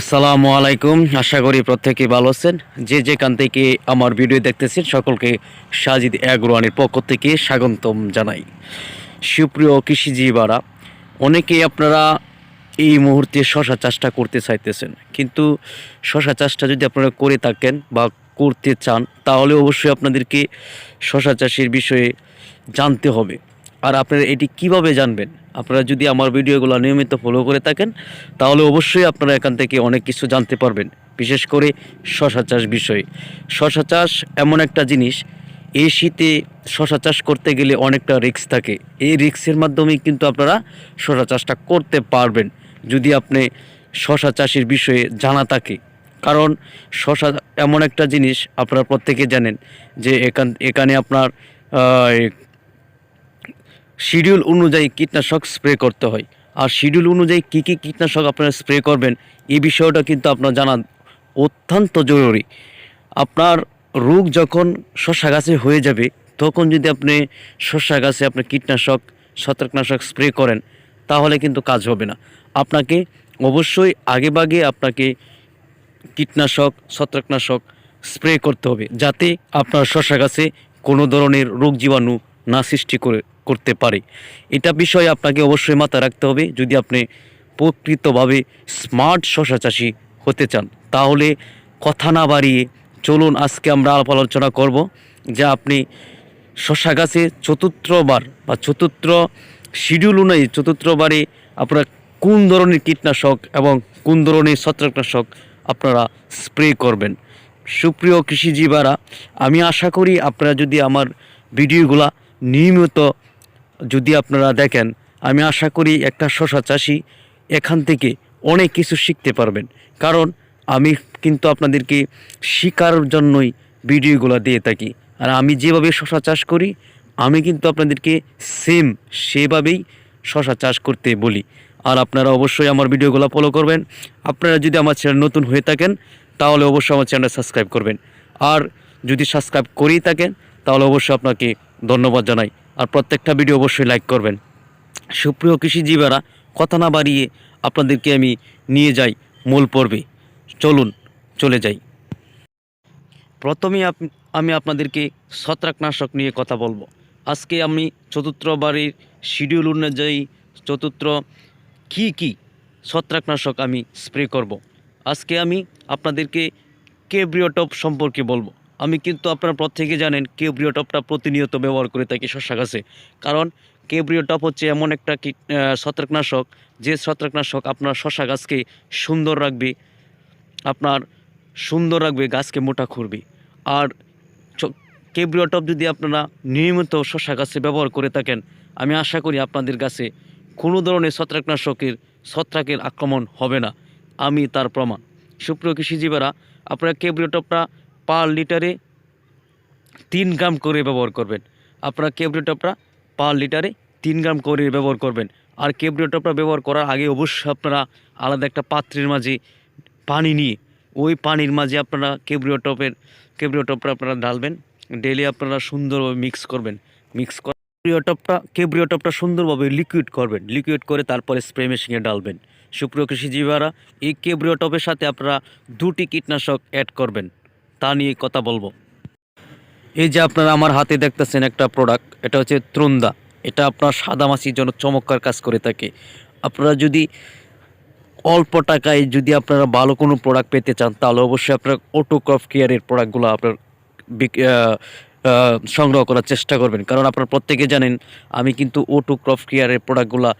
আসসালামু আলাইকুম। আশা করি প্রত্যেকে ভালো আছেন। যে যেখান থেকে আমার ভিডিও দেখতেছেন, সকলকে সাজিদ অ্যাগ্রোয়ানের পক্ষ থেকে স্বাগতম জানাই। সুপ্রিয় কৃষিজীবীরা, অনেকেই আপনারা এই মুহূর্তে শশা চাষটা করতে চাইতেছেন। কিন্তু শশা চাষটা যদি আপনারা করে থাকেন বা করতে চান, তাহলে অবশ্যই আপনাদেরকে শশা চাষের বিষয়ে জানতে হবে। আর আপনারা এটি কীভাবে জানবেন? আপনারা যদি আমার ভিডিওগুলো নিয়মিত ফলো করে থাকেন, তাহলে অবশ্যই আপনারা এখান থেকে অনেক কিছু জানতে পারবেন, বিশেষ করে শশা চাষ বিষয়ে। শশা চাষ এমন একটা জিনিস, এই শীতে শশা চাষ করতে গেলে অনেকটা রিস্ক থাকে। এই রিস্কের মাধ্যমেই কিন্তু আপনারা শশা চাষটা করতে পারবেন, যদি আপনি শশা চাষের বিষয়ে জানা থাকে। কারণ শশা এমন একটা জিনিস, আপনারা প্রত্যেকে জানেন যে এখান, এখানে আপনার শিডিউল অনুযায়ী কীটনাশক স্প্রে করতে হয়। আর শিডিউল অনুযায়ী কী কী কীটনাশক আপনারা স্প্রে করবেন, এই বিষয়টা কিন্তু আপনার জানা অত্যন্ত জরুরি। আপনার রোগ যখন শশা গাছে হয়ে যাবে, তখন যদি আপনি শশা গাছে আপনার কীটনাশক, ছত্রাকনাশক স্প্রে করেন, তাহলে কিন্তু কাজ হবে না। আপনাকে অবশ্যই আগেভাগে আপনাকে কীটনাশক, ছত্রাকনাশক স্প্রে করতে হবে, যাতে আপনার শশা গাছে কোনো ধরনের রোগ জীবাণু না সৃষ্টি করে, করতে পারে। এটা বিষয়ে আপনাকে অবশ্যই মাথায় রাখতে হবে। যদি আপনি প্রকৃতভাবে স্মার্ট শশা চাষি হতে চান, তাহলে কথা না বাড়িয়ে চলুন আজকে আমরা আলাপ আলোচনা করব যে আপনি শশা গাছে চতুর্থবার বা চতুর্থ শিডিউল অনুযায়ী চতুর্থবারে আপনারা কোন ধরনের কীটনাশক এবং কোন ধরনের ছত্রাকনাশক আপনারা স্প্রে করবেন। সুপ্রিয় কৃষিজীবারা, আমি আশা করি আপনারা যদি আমার ভিডিওগুলা নিয়মিত যদি আপনারা দেখেন, আমি আশা করি একটা শশা চাষি এখান থেকে অনেক কিছু শিখতে পারবেন। কারণ আমি কিন্তু আপনাদেরকে শেখার জন্যই ভিডিওগুলো দিয়ে থাকি। আর আমি যেভাবে শশা চাষ করি, আমি কিন্তু আপনাদেরকে সেম সেভাবেই শশা চাষ করতে বলি। আর আপনারা অবশ্যই আমার ভিডিওগুলো ফলো করবেন। আপনারা যদি আমার চ্যানেল নতুন হয়ে থাকেন, তাহলে অবশ্যই আমার চ্যানেল সাবস্ক্রাইব করবেন। আর যদি সাবস্ক্রাইব করেই থাকেন, তাহলে অবশ্যই আপনাকে ধন্যবাদ জানাই। আর প্রত্যেকটা ভিডিও অবশ্যই লাইক করবেন। সুপ্রিয় কৃষিজীবীরা, কথা না বাড়িয়ে আপনাদেরকে আমি নিয়ে যাই মূল পর্বে। চলুন, চলে যাই। প্রথমেই আপ- আমি আপনাদেরকে ছত্রাকনাশক নিয়ে কথা বলব। আজকে আমি চতুর্থ বাড়ির শিডিউল অনুযায়ী চতুর্থ কী কী ছত্রাকনাশক আমি স্প্রে করব। আজকে আমি আপনাদেরকে কেব্রিওটপ সম্পর্কে বলব। আমি কিন্তু আপনারা প্রত্যেকে জানেন কেব্রিওটপটা প্রতিনিয়ত ব্যবহার করে থাকি শশা গাছে। কারণ কেব্রিওটপ হচ্ছে এমন একটা ছত্রাকনাশক, যে ছত্রাকনাশক আপনার শশা গাছকে সুন্দর রাখবে, আপনার সুন্দর রাখবে, গাছকে মোটা করবে। আর কেব্রিওটপ যদি আপনারা নিয়মিত শশা গাছে ব্যবহার করে থাকেন, আমি আশা করি আপনাদের গাছে কোনো ধরনের ছত্রাকনাশকের, ছত্রাকের আক্রমণ হবে না। আমি তার প্রমাণ। সুপ্রিয় কৃষিজীবীরা, আপনারা কেব্রিওটপটা পার লিটারে তিন গ্রাম করে ব্যবহার করবেন। আপনারা কেব্রিওটপটা পার লিটারে তিন গ্রাম করে ব্যবহার করবেন। আর কেব্রিওটপটা ব্যবহার করার আগে অবশ্যই আপনারা আলাদা একটা পাত্রের মাঝে পানি নিয়ে, ওই পানির মাঝে আপনারা কেব্রিওটপের কেব্রিওটপটা আপনারা ঢালবেন। ডেলি আপনারা সুন্দরভাবে মিক্স করবেন। মিক্স করে কেব্রিওটপটা কেব্রিওটপটা সুন্দরভাবে লিকুইড করবেন। লিকুইড করে তারপরে স্প্রে মেশিনে ডালবেন সুপ্রিয় কৃষিজীবীরা, এই কেব্রিওটপের সাথে আপনারা দুটি কীটনাশক অ্যাড করবেন। তা নিয়ে কথা বলব। এই যে আপনারা আমার হাতে দেখতেছেন একটা প্রোডাক্ট এটা হচ্ছে ত্রুন্দা এটা আপনার সাদামাছির জন্য চমৎকার কাজ করে থাকে। আপনারা যদি অল্প টাকায় যদি আপনারা ভালো কোনো প্রোডাক্ট পেতে চান, তাহলে অবশ্যই আপনার অটোক্রফ কেয়ারের প্রোডাক্টগুলো আপনার সংগ্রহ করার চেষ্টা করবেন। কারণ আপনারা প্রত্যেকে জানেন, আমি কিন্তু অটোক্রফ কেয়ারের প্রোডাক্টগুলো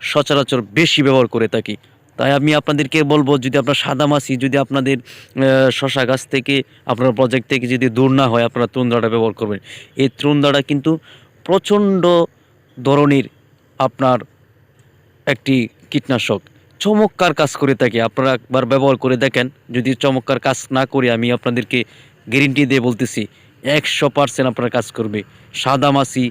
সচরাচর বেশি ব্যবহার করে থাকি। তাই আমি আপনাদেরকে বলব, যদি আপনার সাদা মাছি, যদি আপনাদের শশা গাছ থেকে, আপনার প্রজেক্ট থেকে যদি দূর না হয়, আপনারা ত্রুন্দাটা ব্যবহার করবেন। এই ত্রুন্দাটা কিন্তু প্রচণ্ড ধরনের আপনার একটি কীটনাশক। চমৎকার কাজ করে থাকে, আপনারা একবার ব্যবহার করে দেখেন। যদি চমৎকার কাজ না করে, আমি আপনাদেরকে গ্যারেন্টি দিয়ে বলতেছি, একশো পার্সেন্ট আপনারা কাজ করবে। সাদা মাছি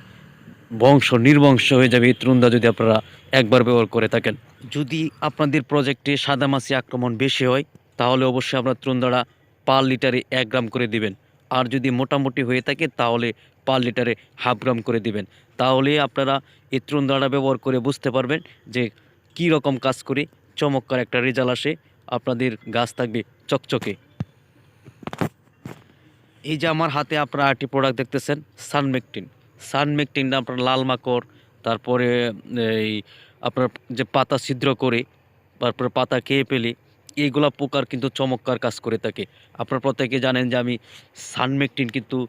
বংশ, নির্বংশ হয়ে যাবে এই ত্রুন্দা যদি আপনারা একবার ব্যবহার করে থাকেন। যদি আপনাদের প্রজেক্টে সাদা মাছি আক্রমণ বেশি হয়, তাহলে অবশ্যই আপনার ত্রুন্দাটা পার লিটারে এক গ্রাম করে দিবেন। আর যদি মোটামুটি হয়ে থাকে, তাহলে পার লিটারে হাফ গ্রাম করে দিবেন। তাহলে আপনারা এই ত্রুন্দাটা ব্যবহার করে বুঝতে পারবেন যে কী রকম কাজ করে চমৎকার একটা রেজাল্ট আসে, আপনাদের গাছ থাকবে চকচকে। এই যে আমার হাতে আপনারা আরেকটি প্রোডাক্ট দেখতেছেন সানমেকটিন সানমেকটিন আপনার লাল মাকড়, তারপরে এই আপনার যে পাতা ছিদ্র করে, তারপরে পাতা খেয়ে ফেলে, এইগুলা পোকার কিন্তু চমৎকার কাজ করে থাকে। আপনারা প্রত্যেকে জানেন যে আমি সানমেকটিন কিন্তু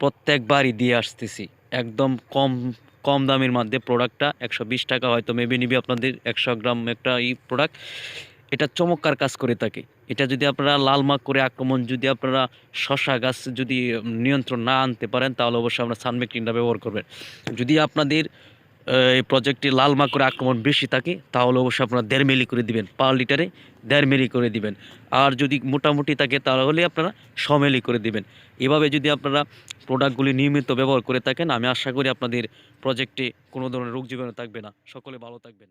প্রত্যেকবারই দিয়ে আসতেছি। একদম কম কম দামের মধ্যে প্রোডাক্টটা, একশো বিশ টাকা হয়তো মেবি নিবি আপনাদের, একশো গ্রাম একটা এই প্রোডাক্ট। এটা চমৎকার কাজ করে থাকে। এটা যদি আপনারা লাল মাক করে আক্রমণ, যদি আপনারা শশা গাছ যদি নিয়ন্ত্রণ না আনতে পারেন, তাহলে অবশ্যই আমরা সানমেকটিনটা ব্যবহার করবেন। যদি আপনাদের এই প্রজেক্টটি লাল মাকড়ে আক্রমণ বেশি থাকে, তাহলে অবশ্যই আপনারা দেড় মিলি করে দিবেন, পার লিটারে দেড় মিলি করে দিবেন। আর যদি মোটামুটি থাকে, তাহলে আপনারা ছ মিলি করে দিবেন। এভাবে যদি আপনারা প্রোডাক্টগুলি নিয়মিত ব্যবহার করে থাকেন, আমি আশা করি আপনাদের প্রজেক্টে কোনো ধরনের রোগ জীবাণু থাকবে না। সকলে ভালো থাকবেন।